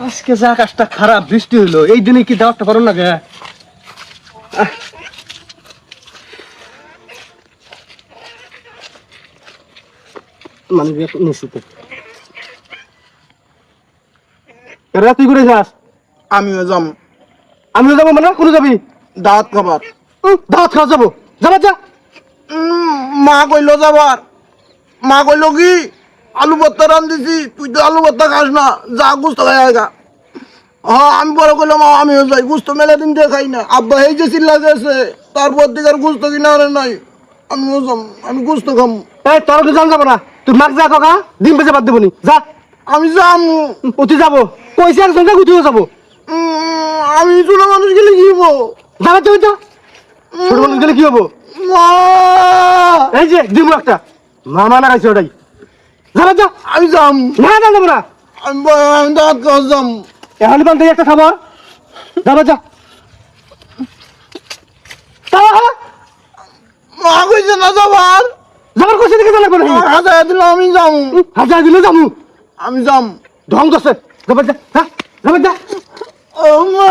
আজকে যা আকাশটা খারাপ বৃষ্টি হইল এই দিনে কি দাওয়াতটা পারো না গে। মানে নিশ্চিত এরা তুই করে যাস? আমিও যাম আমিও যাব মানে? কোনো যাবি? দাঁত খাবার। উম, দাওয়াত খাওয়া যাব। যাবার যা। উম, মা কইলো যাবার। মা কইলো কি? আলু ভর্তা রান্ধিছি তুই তো আলু ভর্তা খাস না যা গুস্ত খাই আগা হ্যাঁ আমি কইলাম "আ, আমিও যাই গুস্ত মেলা দিন দিয়ে খাই না। আব্বা এই যে চিল্লা গেছে তারপর দিকে আর গুস্ত কিনা আনে নাই আমিও যাম আমি গুস্ত খাম। এই তোর তো জান যাব না? তুই মাক যা কাকা ডিম বেজে বাদ দেবনি যা। আমি যাম। অতি যাব। পয়সা আর সঙ্গে গুটিও যাব? আমি ছোট মানুষ গেলে কি হব? যাবি তো। ছোট মানুষ গেলে কি হব? এই যে ডিম একটা। মামা না খাইছে ওটাই। যা আমি যাম। না যা যাব না। আমি দাঁত যাম। এখন পান থেকে একটা খাবার যাবার যা মা কইছে না যাবার। যাবার কইছে দেখে জানা করে হাজার দিল আমি যাম। হাজার দিলে যাব। আমি যাম। ঢং দছে যাবার যা হ্যাঁ? যাবার যা ও মা!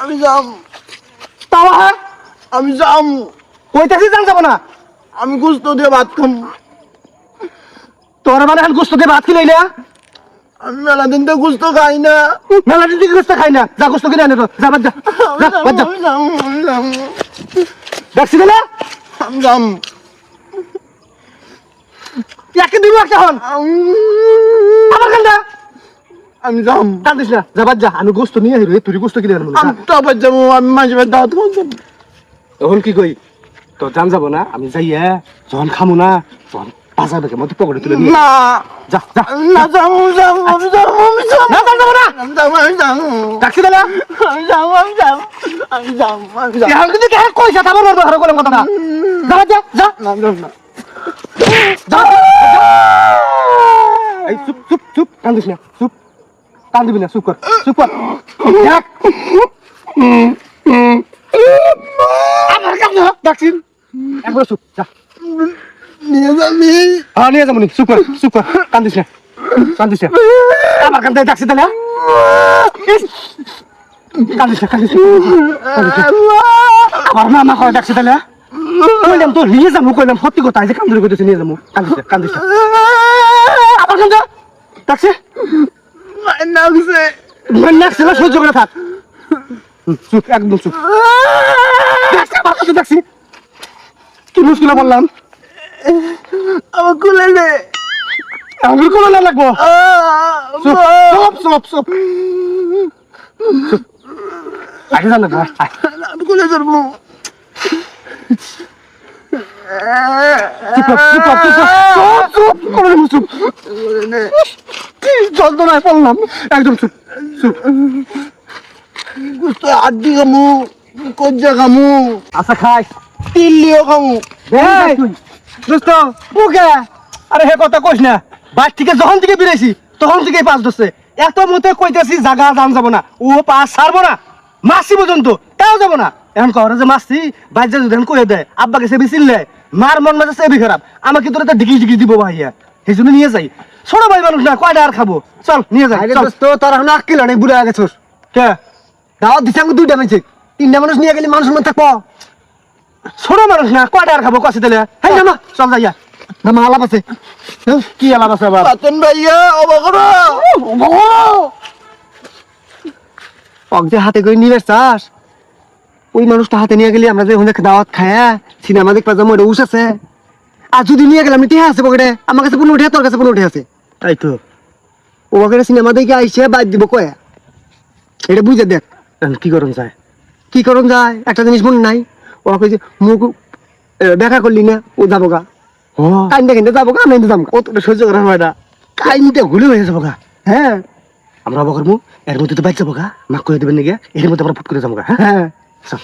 আমি যাম। তাওয়া হ্যাঁ? আমি যাম। কইতাছি জান যাব না। আমি গুস্ত দিয়ে ভাত খাম। তোর মানে গোস্ত দিয়ে ভাত খিলাইলে আমি মেলা দিন তো গুস্ত খাই না। মেলা দিদি গোস্ত খাই না। যা গোস্ত কিনে আনে তো। যা বাদ যা। বাদ দেখছি না আমি যাম। একে দিব একটা হন। আমার কান্দা আমি যাম। কান্দিস না। যা বাদ যা। আমি গোস্ত নিয়ে আহিরো তুই গোস্ত কিনে আনব। আমি তারপর যাব। আমি মাঝে যাব এখন কি কই? তো জান যাব না আমি যাইয়া যখন খামু না তখন বাজার বেগে মতো পকেটে তুলে নিয়ে না। যা যা। না যাব যাম আমি যাব আমি যাম। না যাব না। আমি যাব আমি যাম। ডাকছি না আমি যাম আমি যাম আমি যাম আমি যাম। এখন কিন্তু কে কইছা তারপর বলব হারো করলাম কথা। না যা যা যা। না যাম না। যা এই চুপ চুপ চুপ কান্দিস না চুপ। কান্দিবি না চুপ কর চুপ কর। দেখ। আমার কাছে ডাকছি। একবার চুপ যা। নিয়ে যাবি? হ্যাঁ নিয়ে যাব চুপ কর চুপ কর। কান্দিস না কান্দিস না। আমার কান্দায় ডাকছি তাহলে! কান্দিস না কান্দিস কান্দিস না। আমার করে ডাকছি তাহলে কইলাম তো নিয়ে যাব কইলাম। সত্যি কথা যে কান্দুরি করতেছে নিয়ে যাব। কান্দিস না কান্দিস না। আমার কান্দা? ডাকছে? না সহ্য করে থাক। চুপ একদম চুপ। আমার কাছে ডাকছি। কি মুশকিলে বললাম আমার কুলে নে আমি কোনো না লাগবো? চুপ চুপ চুপ আগে জানো ভাই আমি যন্ত্রণায় পড়লাম? একদম চুপ চুপ। আড্ডি কজ্জা খামু আচ্ছা খাই। তিল্লিও খামু দোস্ত বুকে আরে হে কথা কইস না বাস থেকে যখন থেকে বেরাইছি তখন থেকে পাস ধরছে। এত মতে কইতেছি জাগা দাম যাব না। ও পাস ছাড়বো না। মাসি পর্যন্ত তাও যাব না। এখন কহরে যে মাসি বাজ্যা যদি কয়ে দেয় আব্বাকে সে বিচিনলে মার মন মাঝে সে খারাপ। আমাকে তোর একটা ডিগি ডিগি দিব ভাইয়া। সেই জন্য নিয়ে যাই। ছোট ভাই মানুষ না কয়টা আর খাব? চল নিয়ে যাই দোস্ত তোর এখন আকিল অনেক বুড়া হয়ে গেছিস। কে? দাওয়াত দিছে আমি দুইটা মেয়েছে। তিনটা মানুষ নিয়ে গেলে মানুষ মধ্যে থাকব। ছোট মানুষ না কয়টা আর খাব? কষে দিলে হ্যাঁ না চল যাইয়া না আলাপ আছে। কি আলাপ আছে আবার? পাতন ভাইয়া অবাকর অগদে হাতে করে নিবে চাস ওই মানুষটা হাতে নিয়ে গেলে আমরা যে ওখানে দাওয়াত খায়া সিনেমা দেখবা যাব ওটা উস আছে। আর যদি নিয়ে গেলাম টিহা আছে পকেটে আমার কাছে পনেরো উঠে তোর কাছে পনেরো উঠে আছে। তাই তো। ও পকেটে সিনেমা দেখে আইসে বাদ দিব কয়া। এটা বুঝে দেখ। কি করুন যায়? কি করুন যায়? একটা জিনিস মনে নাই। ও কইছে মুখ দেখা করলি না ও যাব গা কাইন্দে কিনতে যাব গা আমি যাব ও তো সহ্য করার হয় না কাইন্দে ঘুরে হয়ে যাব গা হ্যাঁ আমরা অবাক করব এর মধ্যে তো বাইক যাব গা মাক করে দেবেন নাকি এর মধ্যে আমরা ফুট করে যাব গা হ্যাঁ হ্যাঁ চল।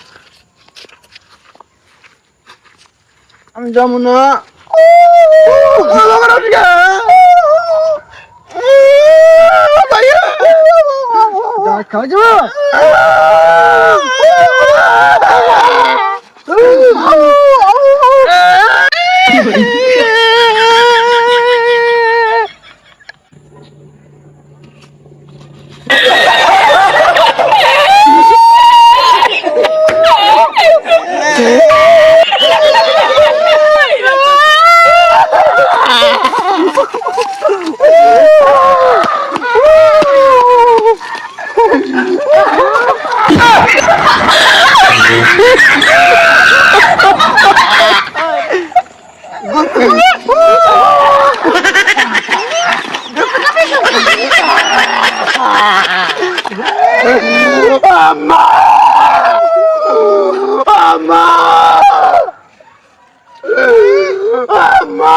আমি যাব না খাওয়া যাব আম্মা আম্মা আম্মা আম্মা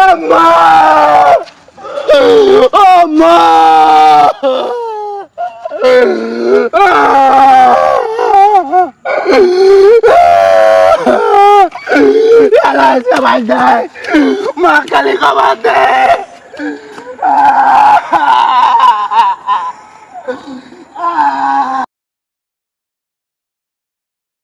আম্মা আম্মা সবাই দেয় মা কালী খাবার দেয় Ah!